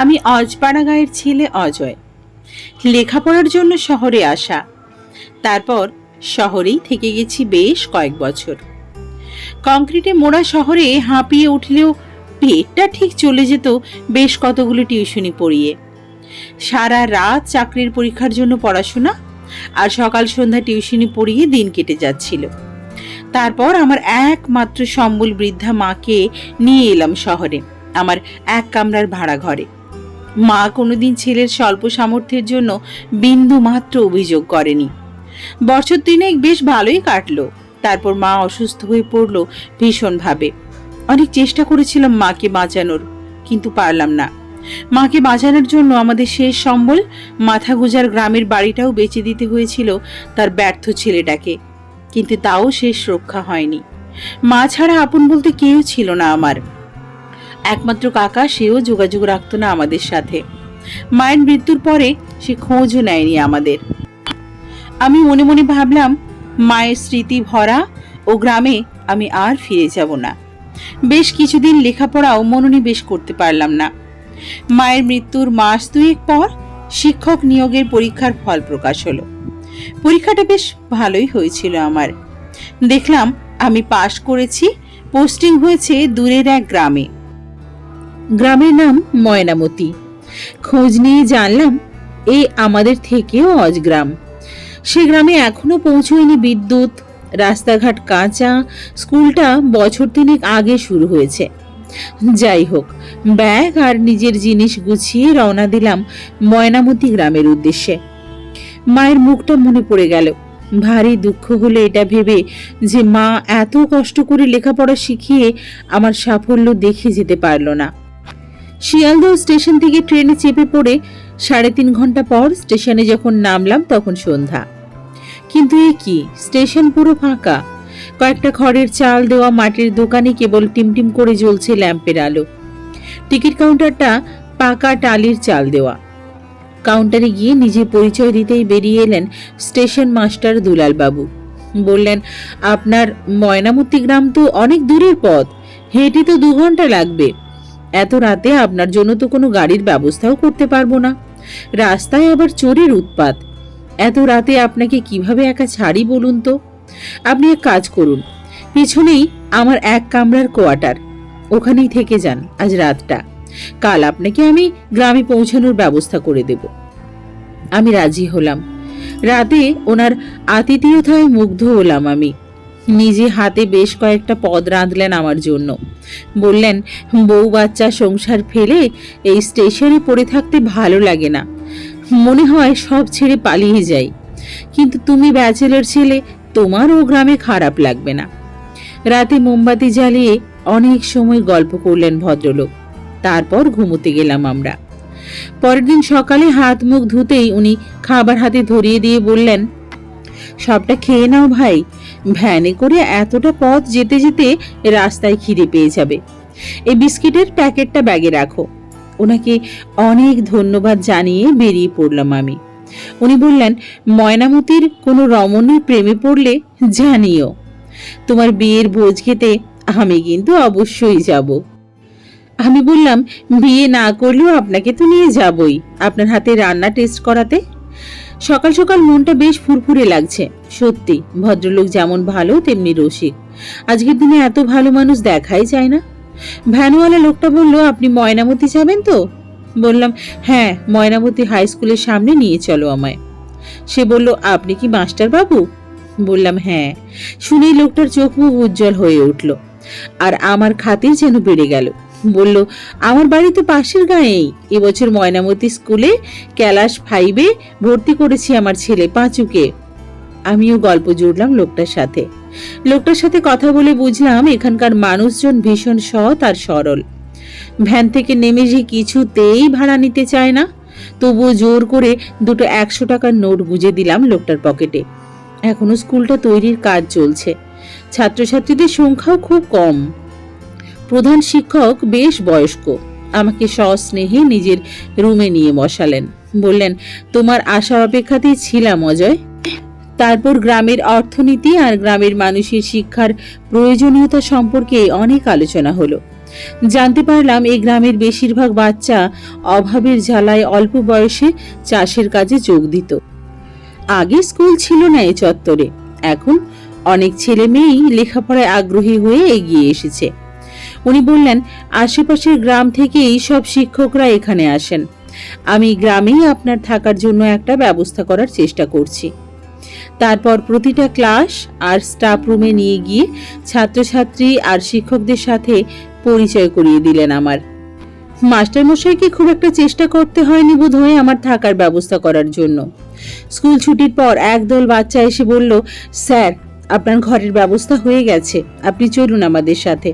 আমি অজপাড়া গায়ের ছেলে অজয়। লেখাপড়ার জন্য শহরে আসা। তারপর শহরেই থেকে গেছি বেশ কয়েক বছর। কংক্রিটে মোড়া শহরে হাঁপিয়ে উঠলেও পেটটা ঠিক চলে যেত বেশ কতগুলো টিউশনি পড়িয়ে। সারা রাত চাকরির পরীক্ষার জন্য পড়াশোনা আর সকাল সন্ধ্যা টিউশনি পড়িয়ে দিন কেটে যাচ্ছিল। তারপর আমার একমাত্র সম্বল বৃদ্ধা মাকে নিয়ে এলাম শহরে, আমার এক কামরার ভাড়া ঘরে মা কোনোদিন ছেলের স্বল্প সামর্থ্যের জন্য বিন্দু মাত্র অভিযোগ করেনি। বছর তিনেক বেশ ভালোই কাটলো। তারপর মা অসুস্থ হয়ে পড়ল ভীষণভাবে। অনেক চেষ্টা করেছিলাম মাকে বাঁচানোর, কিন্তু পারলাম না। মাকে বাঁচানোর জন্য আমাদের শেষ সম্বল মাথা গুজার গ্রামের বাড়িটাও বেচে দিতে হয়েছিল তার ব্যর্থ ছেলেটাকে। কিন্তু তাও শেষ রক্ষা হয়নি। মা ছাড়া আপন বলতে কেউ ছিল না আমার। একমাত্র কাকা সেও যোগাযোগ রাখতো না আমাদের সাথে। মায়ের মৃত্যুর পরে সে খোঁজও নেয়নি আমাদের। আমি মনে মনে ভাবলাম, মায়ের স্মৃতি ভরা ও গ্রামে আমি আর ফিরে যাব না। বেশ কিছুদিন লেখাপড়াও মনোনিবেশ করতে পারলাম না। মায়ের মৃত্যুর মাস দুয়েক পর শিক্ষক নিয়োগের পরীক্ষার ফল প্রকাশ হলো। পরীক্ষাটা বেশ ভালোই হয়েছিল আমার। দেখলাম আমি পাশ করেছি, পোস্টিং হয়েছে দূরের এক গ্রামে। গ্রামের নাম ময়নামতি। খোঁজ নিয়ে জানলাম এই আমাদের থেকেও অজগ্রাম। সে গ্রামে এখনও পৌঁছয়নি বিদ্যুৎ, রাস্তাঘাট কাঁচা, স্কুলটা বছর তিনেক আগে শুরু হয়েছে। যাই হোক, ব্যাগ আর নিজের জিনিস গুছিয়ে রওনা দিলাম ময়নামতি গ্রামের উদ্দেশ্যে। মায়ের মুখটা মনে পড়ে গেল। ভারী দুঃখ হলো এটা ভেবে যে মা এত কষ্ট করে লেখাপড়া শিখিয়ে আমার সাফল্য দেখে যেতে পারল না। শিয়ালদহ স্টেশন থেকে ট্রেনে চেপে পড়ে সাড়ে তিন ঘণ্টা পর স্টেশনে যখন নামলাম তখন সন্ধ্যা। কিন্তু এ কি? স্টেশন পুরো ফাঁকা। কয়েকটা খড়ের চাল দেওয়া মাটির দোকানে কেবল টিমটিম করে জ্বলছে ল্যাম্পের আলো। টিকিট কাউন্টারটা পাকা টালির চাল দেওয়া। কাউন্টারে গিয়ে নিজে পরিচয় দিতেই বেরিয়ে এলেন স্টেশন মাস্টার দুলাল বাবু বললেন, আপনার ময়নামতি গ্রাম তো অনেক দূরের পথ। হেঁটে তো দু ঘণ্টা লাগবে। এত রাতে আপনার জন্য তো কোনো গাড়ির ব্যবস্থাও করতে পারব না। রাস্তায় আবার চোরের উৎপাত। এত রাতে আপনাকে কীভাবে একা ছাড়ি বলুন তো? আপনি এক কাজ করুন, পিছনেই আমার এক কামরার কোয়ার্টার, ওখানেই থেকে যান আজ রাতটা। কাল আপনাকে আমি গ্রামে পৌঁছানোর ব্যবস্থা করে দেব। আমি রাজি হলাম। রাতে ওনার আতিথেয়তায় মুগ্ধ হলাম আমি। নিজে হাতে বেশ কয়েকটা পদ রাঁধলেন আমার জন্য। বললেন, বউ বাচ্চা সংসার ফেলে এই স্টেশনে পড়ে থাকতে ভালো লাগে না। মনে হয় সব ছেড়ে পালিয়ে যাই। কিন্তু তুমি ব্যাচেলর ছেলে তোমার ও গ্রামে খারাপ লাগবে না। রাতে মোমবাতি জ্বালিয়ে অনেক সময় গল্প করলেন ভদ্রলোক। তারপর ঘুমোতে গেলাম আমরা। পরের দিন সকালে হাত মুখ ধুতেই উনি খাবার হাতে ধরিয়ে দিয়ে বললেন, সবটা খেয়ে নাও ভাই ভ্যানে করে এতটা পথ যেতে যেতে রাস্তায় খিদে পেয়ে যাবে। এই বিস্কিটের প্যাকেটটা ব্যাগে রাখো। ওনাকে অনেক ধন্যবাদ জানিয়ে বেরিয়ে পড়লাম আমি। উনি বললেন, ময়নামতির কোনো রমণীর প্রেমে পড়লে জানিও, তোমার বিয়ের ভোজ খেতে আমি কিন্তু অবশ্যই যাব। আমি বললাম, বিয়ে না করলেও আপনাকে তো নিয়ে যাবই। আপনার হাতে রান্না টেস্ট করাতে সকাল সকাল মনটা বেশ ফুরফুরে লাগছে। সত্যি, ভদ্রলোক যেমন ভালো, তেমনি রসিক। আজকের দিনে এত ভালো মানুষ দেখাই যায় না। ভ্যানওয়ালা লোকটা বলল, আপনি ময়নামতি যাবেন তো? বললাম হ্যাঁ ময়নামতি হাই স্কুলের সামনে নিয়ে চলো আমায়। সে বলল, আপনি কি মাস্টার বাবু? বললাম হ্যাঁ। শুনেই লোকটার চোখ মুখ উজ্জ্বল হয়ে উঠল। আর আমার খাতির যেন বেড়ে গেল। বলল, আমার বাড়ি তো পাশের গাঁয়েই এবছর ময়নামতি স্কুলে ক্যালাস ফাইভে ভর্তি করেছি আমার ছেলে পাঁচুকে। আমিও গল্প জুড়লাম লোকটার সাথে। লোকটার সাথে কথা বলে বুঝলাম এখানকার মানুষজন ভীষণ সৎ আর সরল। ভ্যান থেকে নেমে যে কিছুতেই ভাড়া নিতে চায় না, তবুও জোর করে দুটো একশো টাকার নোট গুজে দিলাম লোকটার পকেটে। এখনও স্কুলটা তৈরির কাজ চলছে। ছাত্রছাত্রীদের সংখ্যাও খুব কম। প্রধান শিক্ষক বেশ বয়স্ক। আমাকে সস্নেহে নিজের রুমে নিয়ে বসালেন। বললেন, তোমার আশা অপেক্ষাতেই ছিলাম, অজয়। তারপর গ্রামের অর্থনীতি আর গ্রামের মানুষের শিক্ষার প্রয়োজনীয়তা সম্পর্কে অনেক আলোচনা হলো। জানতে পারলাম, এই গ্রামের বেশিরভাগ বাচ্চা অভাবের ঝালায় অল্প বয়সে চাষের কাজে যোগ দিত। আগে স্কুল ছিল না এই চত্বরে। এখন অনেক ছেলে মেয়েই লেখাপড়ায় আগ্রহী হয়ে এগিয়ে এসেছে। উনি বললেন, আশেপাশের গ্রাম থেকে এই সব শিক্ষকরা এখানে আসেন। আমি গ্রামেই আপনার থাকার জন্য একটা ব্যবস্থা করার চেষ্টা করছি। তারপর প্রতিটা ক্লাস আর স্টাফ রুমে নিয়ে গিয়ে ছাত্রছাত্রী আর শিক্ষকদের সাথে পরিচয় করিয়ে দিলেন আমার। মাস্টারমশাইকে খুব একটা চেষ্টা করতে হয়নি বোধ হয় আমার থাকার ব্যবস্থা করার জন্য। স্কুল ছুটির পর একদল বাচ্চা এসে বলল, স্যার, আপনার ঘরের ব্যবস্থা হয়ে গেছে। আপনি চলুন আমাদের সাথে।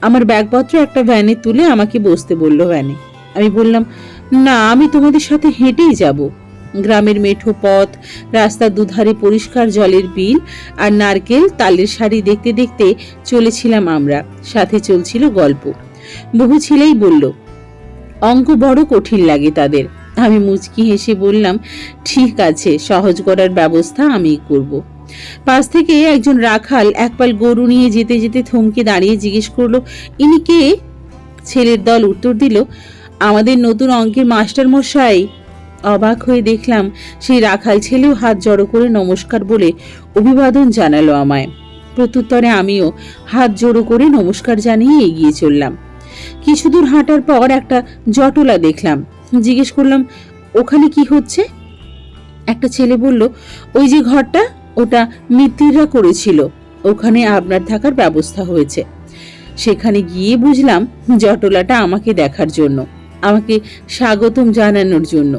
আমার ব্যাগপত্র একটা ভ্যানে তুলে আমাকে বসতে বলল ভ্যানে আমি বললাম, না, আমি তোমাদের সাথে হেঁটেই যাব। গ্রামের মেঠো পথ, রাস্তার দুধারে পরিষ্কার জলের বিল আর নারকেল, তালের শাড়ি দেখতে দেখতে চলেছিলাম আমরা। সাথে চলছিল গল্প। বহু ছেলেই বলল, অঙ্ক বড় কঠিন লাগে তাদের। আমি মুচকি হেসে বললাম, ঠিক আছে, সহজ করার ব্যবস্থা আমিই করব। পাশ থেকে একজন রাখাল একপাল গরু নিয়ে যেতে যেতে থমকে দাঁড়িয়ে জিজ্ঞেস করল, ইনি কে? ছেলের দল, উত্তর দিল, আমাদের নতুন অঙ্কের মাস্টার মশাই। অবাক হয়ে দেখলাম সেই রাখাল ছেলেও হাত জড়ো করে নমস্কার বলে অভিবাদন জানালো আমায়। প্রত্যুত্তরে আমিও হাত জড়ো করে নমস্কার জানিয়ে এগিয়ে চললাম। কিছু দূর হাঁটার পর একটা জটলা দেখলাম। জিজ্ঞেস করলাম, ওখানে কি হচ্ছে? একটা ছেলে বলল, ওই যে ঘরটা? ওটা মিত্তিররা করেছিল। ওখানে আপনার থাকার ব্যবস্থা হয়েছে। সেখানে গিয়ে বুঝলাম জটলাটা আমাকে দেখার জন্য, আমাকে স্বাগতম জানানোর জন্য।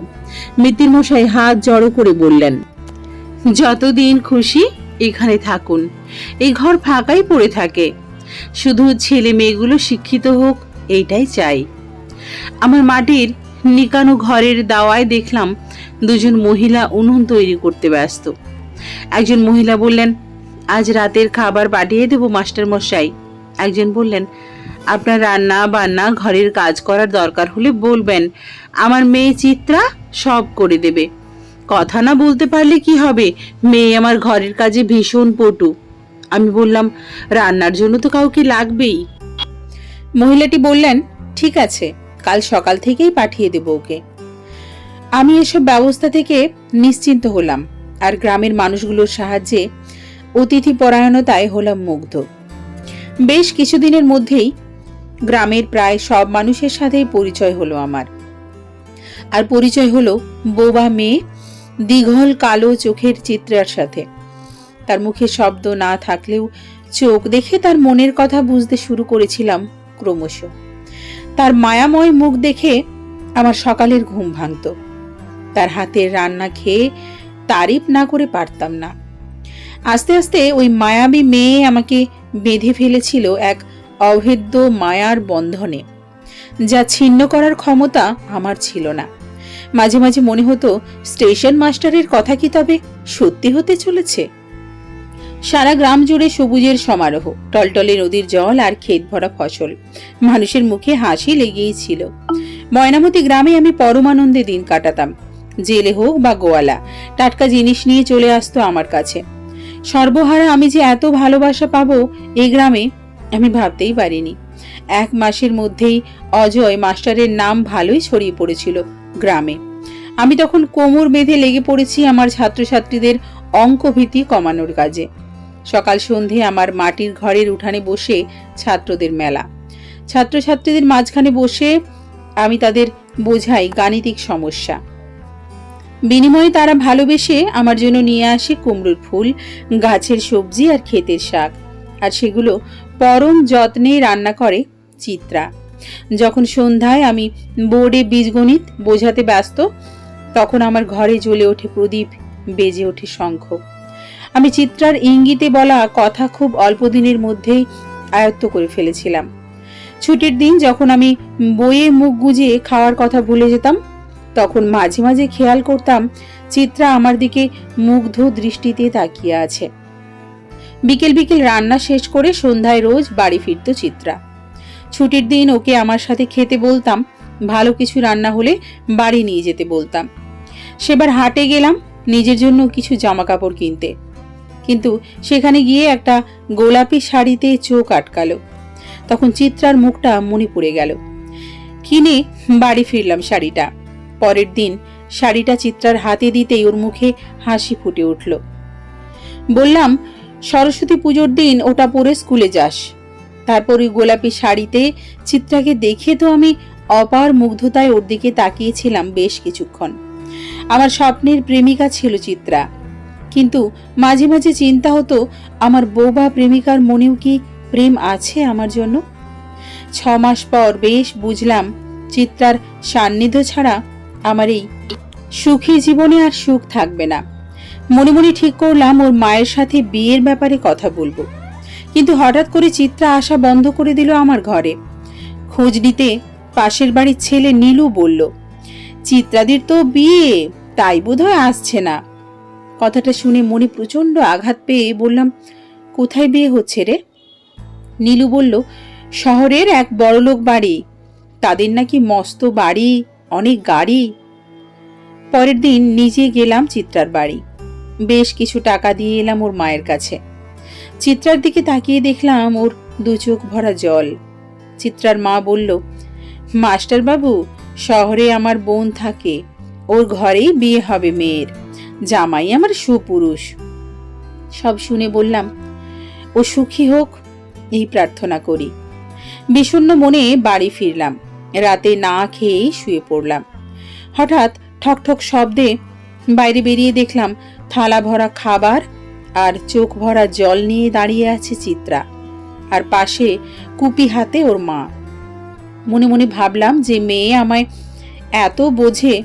মিত্তির মশাই হাত জড়ো করে বললেন, যতদিন খুশি এখানে থাকুন। এই ঘর ফাঁকাই পড়ে থাকে। শুধু ছেলে মেয়েগুলো শিক্ষিত হোক, এইটাই চাই। আমার মাটির নিকানো ঘরের দাওয়ায় দেখলাম দুজন মহিলা উনুন তৈরি করতে ব্যস্ত। একজন মহিলা বললেন, আজ রাতের খাবার পাঠিয়ে দেবো, মাস্টার মশাই। একজন বললেন, আপনার রান্না বান্না, ঘরের কাজ করার দরকার হলে বলবেন। আমার মেয়ে চিত্রা সব করে দেবে। কথা না বলতে পারলে কি হবে? মেয়ে আমার ঘরের কাজে ভীষণ পটু। আমি বললাম, রান্নার জন্য তো কাউকে লাগবেই। মহিলাটি বললেন, ঠিক আছে, কাল সকাল থেকেই পাঠিয়ে দেব ওকে। আমি এসব ব্যবস্থা থেকে নিশ্চিন্ত হলাম। আর গ্রামের মানুষগুলোর সাহায্যে অতিথি পরায়ণতায় হলাম মুগ্ধ। বেশ কিছুদিনের মধ্যেই গ্রামের প্রায় সব মানুষের সাথেই পরিচয় হলো আমার। আর পরিচয় হলো বোবা মেয়ে দীঘল কালো চোখের চিত্রার সাথে। তার মুখে শব্দ না থাকলেও চোখ দেখে তার মনের কথা বুঝতে শুরু করেছিলাম ক্রমশ। তার মায়াময় মুখ দেখে আমার সকালের ঘুম ভাঙত। তার হাতের রান্না খেয়ে তারিফ না করে পারতাম না। আস্তে আস্তে ওই মায়াবী মেয়ে আমাকে বেঁধে ফেলেছিল এক অভেদ্য মায়ার বন্ধনে, যা ছিন্ন করার ক্ষমতা আমার ছিল না। মাঝে মাঝে মনে হতো, স্টেশন মাস্টারের কথা কি তবে সত্যি হতে চলেছে? সারা গ্রাম জুড়ে সবুজের সমারোহ, টলটলে নদীর জল আর ক্ষেত ভরা ফসল, মানুষের মুখে হাসি লেগেই ছিল। ময়নামতি গ্রামে আমি পরমানন্দে দিন কাটাতাম। জেলে হোক বা গোয়ালা, টাটকা জিনিস নিয়ে চলে আসতো আমার কাছে। সর্বহারা আমি যে এত ভালোবাসা পাবো এই গ্রামে আমি ভাবতেই পারিনি। এক মাসের মধ্যেই অজয় মাস্টারের নাম ভালোই ছড়িয়ে পড়েছিল গ্রামে। আমি তখন কোমর বেঁধে লেগে পড়েছি আমার ছাত্রছাত্রীদের অঙ্কভীতি কমানোর কাজে। সকাল সন্ধে আমার মাটির ঘরের উঠানে বসে ছাত্রদের মেলা। ছাত্রছাত্রীদের মাঝখানে বসে আমি তাদের বোঝাই গাণিতিক সমস্যা। বিনিময়ে তারা ভালোবেসে আমার জন্য নিয়ে আসে কুমড়োর ফুল, গাছের সবজি আর ক্ষেতের শাক। আর সেগুলো পরম যত্নে রান্না করে চিত্রা। যখন সন্ধ্যায় আমি বোর্ডে বীজগণিত বোঝাতে ব্যস্ত, তখন আমার ঘরে জ্বলে ওঠে প্রদীপ, বেজে ওঠে শঙ্খ। আমি চিত্রার ইঙ্গিতে বলা কথা খুব অল্প দিনের মধ্যেই আয়ত্ত করে ফেলেছিলাম। ছুটির দিন যখন আমি বইয়ে মুখ গুজে খাওয়ার কথা ভুলে যেতাম তখন মাঝে মাঝে খেয়াল করতাম চিত্রা আমার দিকে মুগ্ধ দৃষ্টিতে তাকিয়ে আছে। বিকেল বিকেল রান্না শেষ করে সন্ধ্যায় রোজ বাড়ি ফিরত চিত্রা। ছুটির দিন ওকে আমার সাথে খেতে বলতাম, ভালো কিছু রান্না হলে বাড়ি নিয়ে যেতে বলতাম। সেবার হাটে গেলাম নিজের জন্য কিছু জামা কাপড় কিনতে। কিন্তু সেখানে গিয়ে একটা গোলাপি শাড়িতে চোখ আটকালো। তখন চিত্রার মুখটা মনে পড়ে গেল। কিনে বাড়ি ফিরলাম শাড়িটা। পরের দিন শাড়িটা চিত্রার হাতে দিতেই ওর মুখে হাসি ফুটে উঠল। বললাম, সরস্বতী পুজোর দিন ওটা পরে স্কুলে যাস। তারপর ওই গোলাপি শাড়িতে চিত্রাকে দেখে তো আমি অপার মুগ্ধতায় ওর দিকে তাকিয়েছিলাম বেশ কিছুক্ষণ। আমার স্বপ্নের প্রেমিকা ছিল চিত্রা। কিন্তু মাঝে মাঝে চিন্তা হতো, আমার বৌবা প্রেমিকার মনেও কি প্রেম আছে আমার জন্য? ছ মাস পর বেশ বুঝলাম, চিত্রার সান্নিধ্য ছাড়া আমার এই সুখী জীবনে আর সুখ থাকবে না। মনে মনে ঠিক করলাম ওর মায়ের সাথে বিয়ের ব্যাপারে কথা বলব। কিন্তু হঠাৎ করে চিত্রা আসা বন্ধ করে দিল আমার ঘরে। খোঁজ নিতে পাশের বাড়ির ছেলে নীলু বলল, চিত্রাদির তো বিয়ে, তাই বোধহয় আসছে না। কথাটা শুনে মনে প্রচণ্ড আঘাত পেয়ে বললাম, কোথায় বিয়ে হচ্ছে রে? নীলু বলল, শহরের এক বড়লোক বাড়ি। তাদের নাকি মস্ত বাড়ি অনেক গাড়ি। পরের দিন নিজে গেলাম চিত্রার বাড়ি। বেশ কিছু টাকা দিয়ে এলাম ওর মায়ের কাছে। চিত্রার দিকে তাকিয়ে দেখলাম ওর দু চোখ ভরা জল। চিত্রার মা বলল, মাস্টার বাবু, শহরে আমার বোন থাকে। ওর ঘরেই বিয়ে হবে মেয়ের। জামাই আমার সুপুরুষ। সব শুনে বললাম, ও সুখী হোক, এই প্রার্থনা করি। বিষণ্ণ মনে বাড়ি ফিরলাম। রাতে না খেয়েই শুয়ে পড়লাম। হঠাৎ ঠকঠক শব্দে বাইরে বেরিয়ে দেখলাম থালা ভরা খাবার আর চোখ ভরা জল নিয়ে দাঁড়িয়ে আছে চিত্রা আর পাশে কুপি হাতে ওর মা। মনে মনে ভাবলাম যে মেয়ে আমায় এত বোঝে,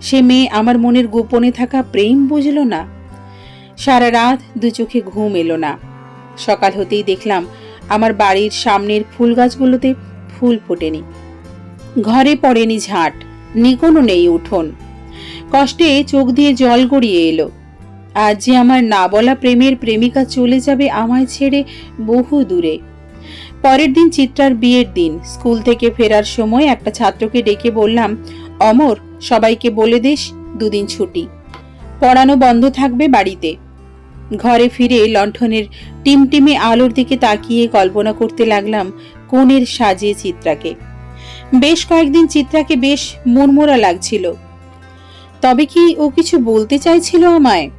সে মেয়ে আমার মনের গোপনে থাকা প্রেম বুঝল না। সারা রাত দু চোখে ঘুম এলো না। সকাল হতেই দেখলাম আমার বাড়ির সামনের ফুল গাছগুলোতে ফুল ফোটেনি। ঘরে পড়েনি ঝাঁট নিকোনো নেই উঠোন। কষ্টে চোখ দিয়ে জল গড়িয়ে এলো। আজ যে আমার না বলা প্রেমের প্রেমিকা চলে যাবে আমায় ছেড়ে বহু দূরে। পরের দিন চিত্রার বিয়ের দিন, স্কুল থেকে ফেরার সময় একটা ছাত্রকে ডেকে বললাম, অমর, সবাইকে বলে দিস দুদিন ছুটি। পড়ানো বন্ধ থাকবে বাড়িতে। ঘরে ফিরে লণ্ঠনের টিমটিমে আলোর দিকে তাকিয়ে কল্পনা করতে লাগলাম, কোণের সাজিয়ে চিত্রাকে। বেশ কয়েকদিন চিত্রাকে বেশ মনমোরা লাগছিল। তবে কি ও কিছু বলতে চাইছিল আমায়?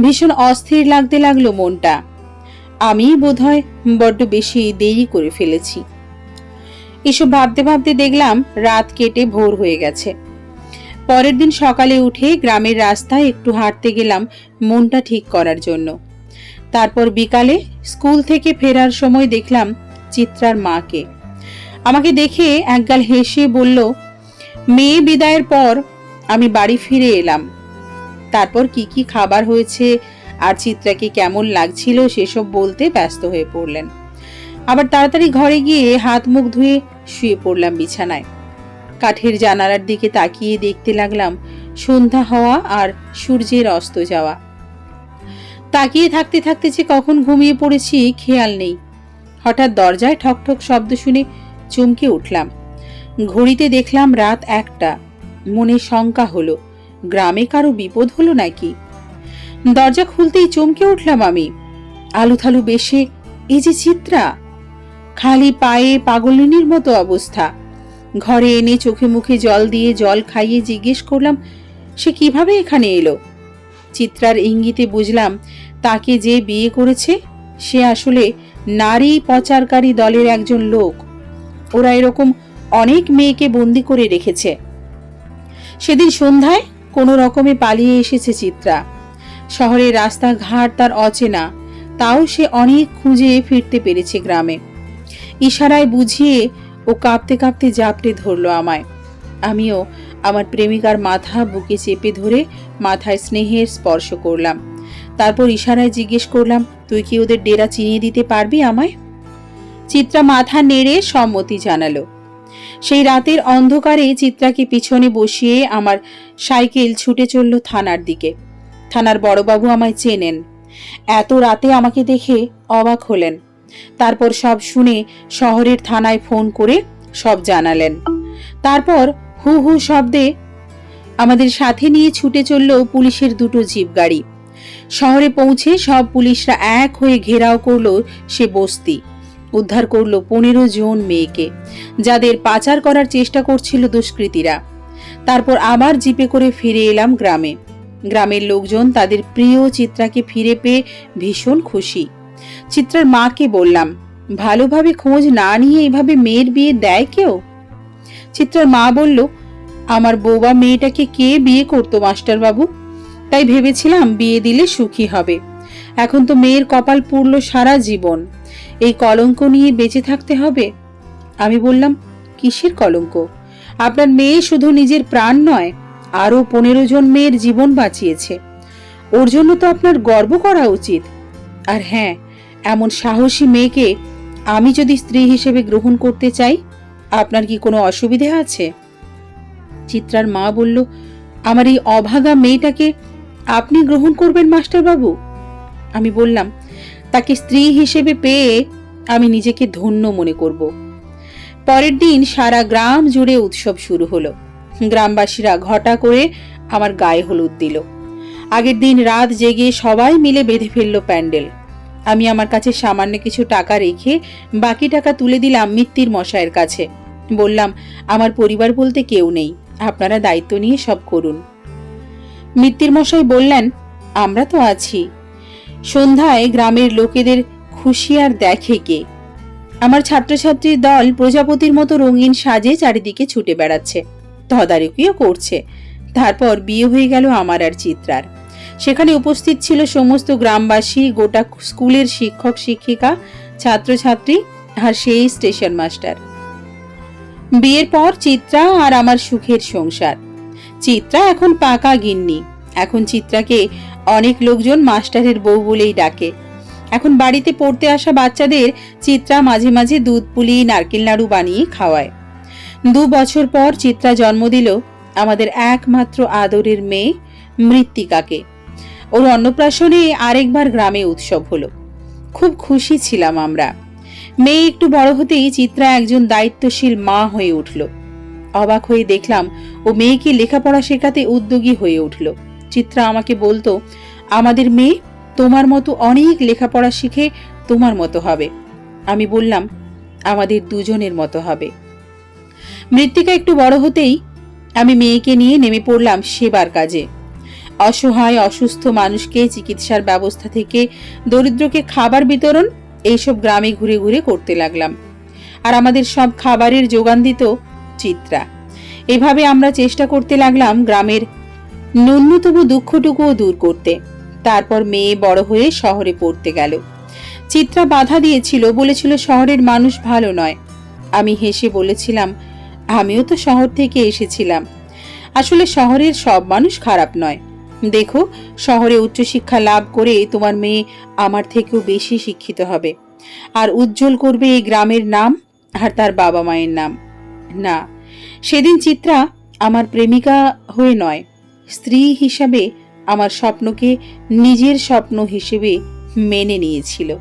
ভীষণ অস্থির লাগতে লাগল মনটা। আমি বোধহয় বড্ড বেশি দেরি করে ফেলেছি। এসব ভাবতে ভাবতে দেখলাম রাত কেটে ভোর হয়ে গেছে। পরের দিন সকালে উঠে গ্রামের রাস্তায় একটু হাঁটতে গেলাম মনটা ঠিক করার জন্য। তারপর বিকালে স্কুল থেকে ফেরার সময় দেখলাম চিত্রার মাকে। আমাকে দেখে একগাল হেসে বলল, মেয়ে বিদায়ের পর আমি বাড়ি ফিরে এলাম। তারপর কি কি খাবার হয়েছে আর চিত্রাকে কেমন লাগছিল সেসব বলতে ব্যস্ত হয়ে পড়লেন। আবার তাড়াতাড়ি ঘরে গিয়ে হাত মুখ ধুয়ে শুয়ে পড়লাম বিছানায়। কাঠের জানালার দিকে তাকিয়ে দেখতে লাগলাম সন্ধ্যা হওয়া আর সূর্যের অস্ত যাওয়া। তাকিয়ে থাকতে থাকতে যে কখন ঘুমিয়ে পড়েছি খেয়াল নেই। হঠাৎ দরজায় ঠকঠক শব্দ শুনে চমকে উঠলাম। ঘড়িতে দেখলাম রাত একটা। মনে শঙ্কা হলো, গ্রামে কারও বিপদ হলো নাকি? দরজা খুলতেই চমকে উঠলাম আমি। আলুথালু বেশে এই যে চিত্রা! খালি পায়ে পাগলিনীর মতো অবস্থা। ঘরে এনে চোখে মুখে জল দিয়ে জল খাইয়ে জিজ্ঞেস করলাম, সে কীভাবে এখানে এলো? চিত্রার ইঙ্গিতে বুঝলাম, তাকে যে বিয়ে করেছে, সে আসলে নারী পচারকারী দলের একজন লোক। ওরা এরকম অনেক মেয়েকে বন্দি করে রেখেছে। সেদিন সন্ধ্যায় কোনো রকমে পালিয়ে এসেছে চিত্রা। শহরের রাস্তাঘাট তার অচেনা, তাও সে অনেক খুঁজে ফিরতে পেরেছে গ্রামে। ইশারায় বুঝিয়ে ও কাঁপতে কাঁপতে জাপটে ধরলো আমায়। আমিও আমার প্রেমিকার মাথা বুকে চেপে ধরে মাথায় স্নেহের স্পর্শ করলাম। তারপর ইশারায় জিজ্ঞেস করলাম, তুই কি ওদের ডেরা চিনিয়ে দিতে পারবি আমায়? চিত্রা মাথা নেড়ে সম্মতি জানালো। সেই রাতের অন্ধকারে চিত্রাকে পিছনে বসিয়ে আমার সাইকেল ছুটে চলল থানার দিকে। থানার বড়বাবু আমায় চেনেন। এত রাতে আমাকে দেখে অবাক হলেন। তারপর সব শুনে শহরের থানায় ফোন করে সব জানালেন। তারপর হু হু শব্দে আমাদের সাথে নিয়ে ছুটে চলল পুলিশের দুটো জিপ গাড়ি। শহরে পৌঁছে সব পুলিশরা এক হয়ে ঘেরাও করল সে বস্তি। উদ্ধার করল পনেরো জন মেয়েকে, যাদের পাচার করার চেষ্টা করছিল দুষ্কৃতীরা। তারপর আবার জিপে করে ফিরে এলাম গ্রামে। গ্রামের লোকজন তাদের প্রিয় চিত্রাকে ফিরে পেয়ে ভীষণ খুশি। চিত্রার মাকে বললাম, ভালোভাবে খোঁজ না নিয়ে এভাবে মেয়ের বিয়ে দেয় কেউ? চিত্রার মা বলল, আমার বৌবা মেয়েটাকে কে বিয়ে করতো মাস্টার বাবু তাই ভেবেছিলাম বিয়ে দিলে সুখী হবে। এখন তো মেয়ের কপাল পুরল সারা জীবন। এই কলঙ্ক নিয়ে বেঁচে থাকতে হবে? আমি বললাম, কিসের কলঙ্ক? আপনার মেয়ে শুধু নিজের প্রাণ নয়, আরও পনেরো জন মেয়ের জীবন বাঁচিয়েছে। ওর জন্য তো আপনার গর্ব করা উচিত। আর হ্যাঁ এমন সাহসী মেয়েকে আমি যদি স্ত্রী হিসেবে গ্রহণ করতে চাই, আপনার কি কোনো অসুবিধে আছে? চিত্রার মা বলল, আমার এই অভাগা মেয়েটাকে আপনি গ্রহণ করবেন, মাস্টারবাবু? আমি বললাম তাকে স্ত্রী হিসেবে পেয়ে আমি নিজেকে ধন্য মনে করব। পরের দিন সারা গ্রাম জুড়ে উৎসব শুরু হলো। গ্রামবাসীরা ঘটা করে আমার গায়ে হলুদ দিল। আগের দিন রাত জেগে সবাই মিলে বেঁধে ফেলল প্যান্ডেল। আমি আমার কাছে সামান্য কিছু টাকা রেখে বাকি টাকা তুলে দিলাম মিত্তির মশাইয়ের কাছে। বললাম, আমার পরিবার বলতে কেউ নেই, আপনারা দায়িত্ব নিয়ে সব করুন। মিত্তির মশাই বললেন, আমরা তো আছি। সন্ধ্যায় গ্রামের লোকেদের খুশি আর দেখে কে। আমার ছাত্রছাত্রীর দল প্রজাপতির মতো রঙিন সাজে চারিদিকে ছুটে বেড়াচ্ছে, তদারকিও করছে। তারপর বিয়ে হয়ে গেল আমার আর চিত্রার। সেখানে উপস্থিত ছিল সমস্ত গ্রামবাসী, গোটা স্কুলের শিক্ষক, শিক্ষিকা, ছাত্রছাত্রী আর সেই স্টেশন মাস্টার। বিয়ের পর চিত্রা আর আমার সুখের সংসার। চিত্রা এখন পাকা গিন্নি। এখন চিত্রাকে অনেক লোকজন মাস্টারের বউ বলেই ডাকে। এখন বাড়িতে পড়তে আসা বাচ্চাদের চিত্রা মাঝে মাঝে দুধ পুলি, নারকেল নাড়ু বানিয়ে খাওয়ায়। দু বছর পর চিত্রা জন্ম দিল আমাদের একমাত্র আদরের মেয়ে মৃত্তিকাকে। ওর অন্নপ্রাশনে আরেকবার গ্রামে উৎসব হলো। খুব খুশি ছিলাম আমরা। মেয়ে একটু বড় হতেই চিত্রা একজন দায়িত্বশীল মা হয়ে উঠল। অবাক হয়ে দেখলাম ও মেয়েকে লেখাপড়া শেখাতে উদ্যোগী হয়ে উঠল। চিত্রা আমাকে বলতো, আমাদের মেয়ে তোমার মতো অনেক লেখাপড়া শিখে তোমার মতো হবে। আমি বললাম, আমাদের দুজনের মতো হবে। মৃত্তিকা একটু বড় হতেই আমি মেয়েকে নিয়ে নেমে পড়লাম সেবার কাজে। অসহায়, অসুস্থ মানুষকে চিকিৎসার ব্যবস্থা থেকে দরিদ্রকে খাবার বিতরণ এইসব গ্রামে ঘুরে ঘুরে করতে লাগলাম। আর আমাদের সব খাবারের যোগান দিত চিত্রা। এভাবে আমরা চেষ্টা করতে লাগলাম গ্রামের ন্যূনতম দুঃখটুকুও দূর করতে। তারপর মেয়ে বড় হয়ে শহরে পড়তে গেল। চিত্রা বাধা দিয়েছিল, বলেছিল শহরের মানুষ ভালো নয়। আমি হেসে বলেছিলাম, আমিও তো শহর থেকে এসেছিলাম। আসলে শহরের সব মানুষ খারাপ নয়। দেখো, শহরে উচ্চশিক্ষা লাভ করে তোমার মেয়ে আমার থেকেও বেশি শিক্ষিত হবে। আর উজ্জ্বল করবে এই গ্রামের নাম আর তার বাবা মায়ের নাম। না, সেদিন চিত্রা আমার প্রেমিকা হয়ে নয়। স্ত্রী হিসাবে আমার স্বপ্নকে নিজের স্বপ্ন হিসেবে মেনে নিয়েছিল।